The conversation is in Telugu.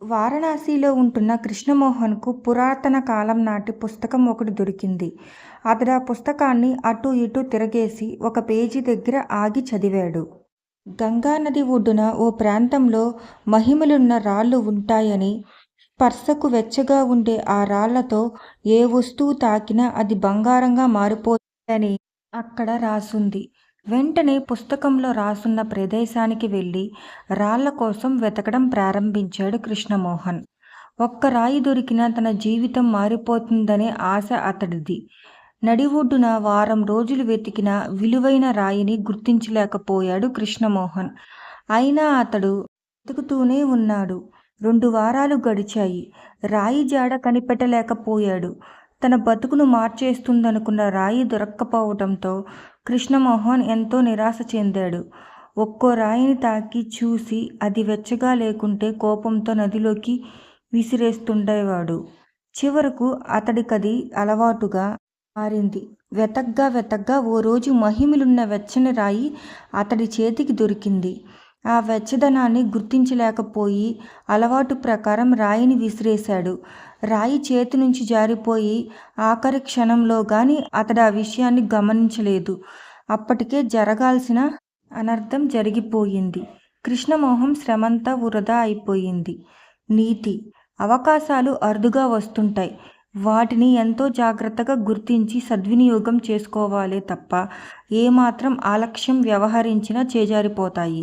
వారణాసిలో ఉంటున్న కృష్ణమోహన్కు పురాతన కాలం నాటి పుస్తకం ఒకటి దొరికింది. అతడా పుస్తకాన్ని అటు ఇటు తిరగేసి ఒక పేజీ దగ్గర ఆగి చదివాడు. గంగానది ఒడ్డున ఓ ప్రాంతంలో మహిమలున్న రాళ్ళు ఉంటాయని స్పర్శకు వెచ్చగా ఉండే ఆ రాళ్ళతో ఏ వస్తువు తాకినా అది బంగారంగా మారిపోతుందని అక్కడ రాసుంది. వెంటనే పుస్తకంలో రాసున్న ప్రదేశానికి వెళ్ళి రాళ్ళకోసం వెతకడం ప్రారంభించాడు కృష్ణమోహన్. ఒక్క రాయి దొరికినా తన జీవితం మారిపోతుందనే ఆశ అతడిది. నడి ఒడ్డున వారం రోజులు వెతికిన విలువైన రాయిని గుర్తించలేకపోయాడు కృష్ణమోహన్. అయినా అతడు వెతుకుతూనే ఉన్నాడు రెండు వారాలు గడిచాయి. రాయి జాడ కనిపెట్టలేకపోయాడు. తన బతుకును మార్చేస్తుందనుకున్న రాయి దొరక్కపోవడంతో కృష్ణమోహన్ ఎంతో నిరాశ చెందాడు. ఒక్కో రాయిని తాకి చూసి అది వెచ్చగా లేకుంటే కోపంతో నదిలోకి విసిరేస్తుండేవాడు. చివరకు అతడికది అలవాటుగా మారింది. వెతగ్గా వెతగ్గా ఓ రోజు మహిమలున్న వెచ్చని రాయి అతడి చేతికి దొరికింది. ఆ వెచ్చదనాన్ని గుర్తించలేకపోయి అలవాటు ప్రకారం రాయిని విసిరేశాడు. రాయి చేతి నుంచి జారిపోయి ఆఖరి క్షణంలో కానీ అతడు ఆ విషయాన్ని గమనించలేదు. అప్పటికే జరగాల్సిన అనర్థం జరిగిపోయింది. కృష్ణమోహం శ్రమంతా వృధా అయిపోయింది. నీతి: అవకాశాలు అరుదుగా వస్తుంటాయి. వాటిని ఎంతో జాగ్రత్తగా గుర్తించి సద్వినియోగం చేసుకోవాలే తప్ప ఏమాత్రం ఆలక్ష్యం వ్యవహరించినా చేజారిపోతాయి.